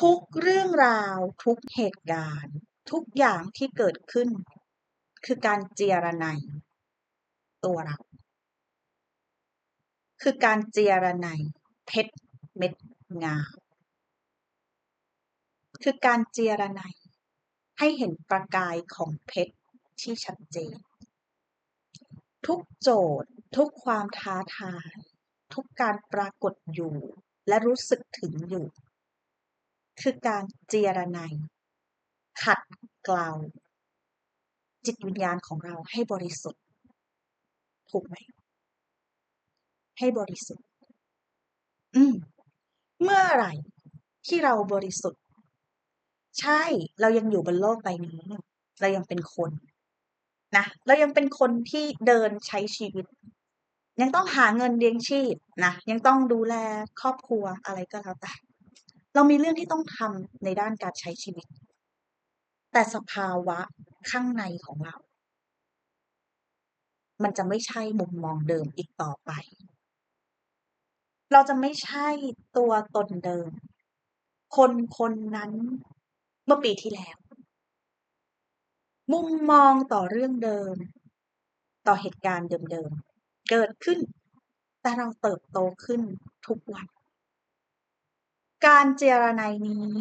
ทุกเรื่องราว ทุกเหตุการณ์ ทุกอย่างที่เกิดขึ้น คือการเจรไนยตัวเรา คือการเจรไนยเพชรเม็ดงามคือการเจรไนยให้เห็นประกายของเพชรที่ชัดเจน ทุกโจทย์ ทุกความท้าทาย ทุกการปรากฏอยู่ และรู้สึกถึงอยู่ คือการเจรไนยขัดเกลาจิตวิญญาณของเราให้บริสุทธิ์ ถูกไหม ให้บริสุทธิ์ อืม เมื่อไหร่ที่เราบริสุทธิ์ ใช่เรายังอยู่บนโลกใบนี้ เรายังเป็นคนนะเรายังเป็นคนที่เดินใช้ชีวิต ยังต้องหาเงินเลี้ยงชีพนะยังต้องดูแลครอบครัวอะไรก็แล้วแต่ เรามีเรื่องที่ต้องทำในด้านการใช้ชีวิต แต่สภาวะข้างในของเรา มันจะไม่ใช่มุมมองเดิมอีกต่อไป เราจะไม่ใช่ตัวตนเดิม คนคนนั้นเมื่อปีที่แล้ว มุมมองต่อเรื่องเดิม ต่อเหตุการณ์เดิมๆ เกิดขึ้น แต่เราเติบโตขึ้นทุกวัน การเจรไนยนี้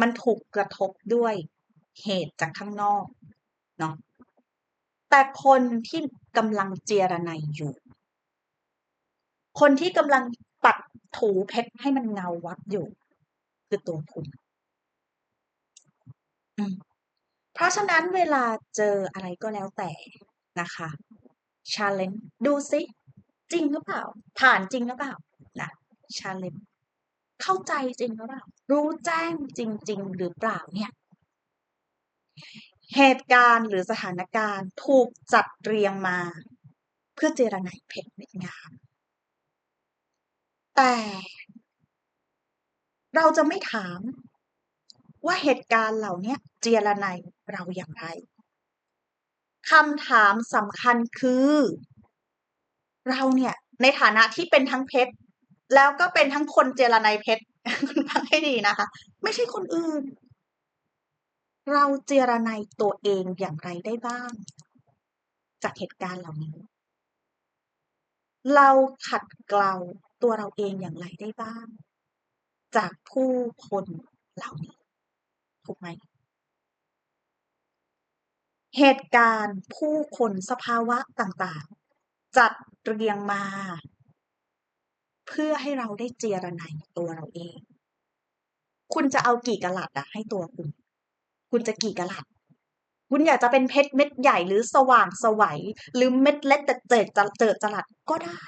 มันถูกกระทบด้วยเหตุจากข้างนอกเนาะแต่คนที่กำลังเจรไนยอยู่ คนที่กำลังปัดถูเพชรให้มันเงาวับอยู่ คือตัวคุณอืมเพราะฉะนั้นเวลาเจออะไรก็แล้วแต่นะคะ challenge ดูซิจริงหรือเปล่า ผ่านจริงหรือเปล่านะ challenge เเข้าใจจริงหรือเปล่า รู้แจ้งจริง ๆ หรือเปล่าเนี่ย เหตุการณ์หรือสถานการณ์ถูกจัดเรียงมา เพื่อเจรไนยเพชรเม็ดงาม แต่ เราจะไม่ถามว่าเหตุการณ์เหล่านี้เจรไนยเราอย่างไรคำถามสำคัญคือ เราเนี่ยในฐานะที่เป็นทั้งเพชร แล้วก็เป็นทั้งคนเจรไนยเพชรคุณฟังให้ดีนะคะ ไม่ใช่คนอื่น เราเจรไนยตัวเองอย่างไรได้บ้าง จากเหตุการณ์เหล่านี้ เราขัดเกลาตัวเราเองอย่างไรได้บ้าง จากผู้คนเหล่านี้ ถูกไหมเหตุการณ์ผู้คนสภาวะต่างๆ จัดเรียงมา เพื่อให้เราได้เจรไนยตัวเราเอง คุณจะเอากี่กะรัตอะให้ตัวคุณ คุณจะกี่กะรัตคุณอยากจะเป็นเพชรเม็ดใหญ่หรือสว่างสวยหรือเม็ดเล็กแต่เจิดจะเจิดจรัสก็ได้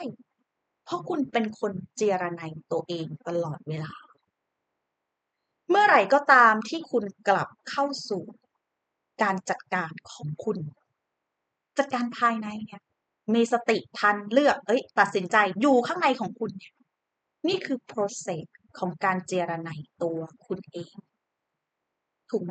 เพราะคุณเป็นคนเจรไนยตัวเองตลอดเวลา เมื่อไหร่ก็ตามที่คุณกลับเข้าสู่การจัดการของคุณ จัดการภายในเนี่ย มีสติทันเลือกเอ้ยตัดสินใจอยู่ข้างในของคุณเนี่ยนี่คือ process ของการเจรไนตัวคุณเอง ถูกไหม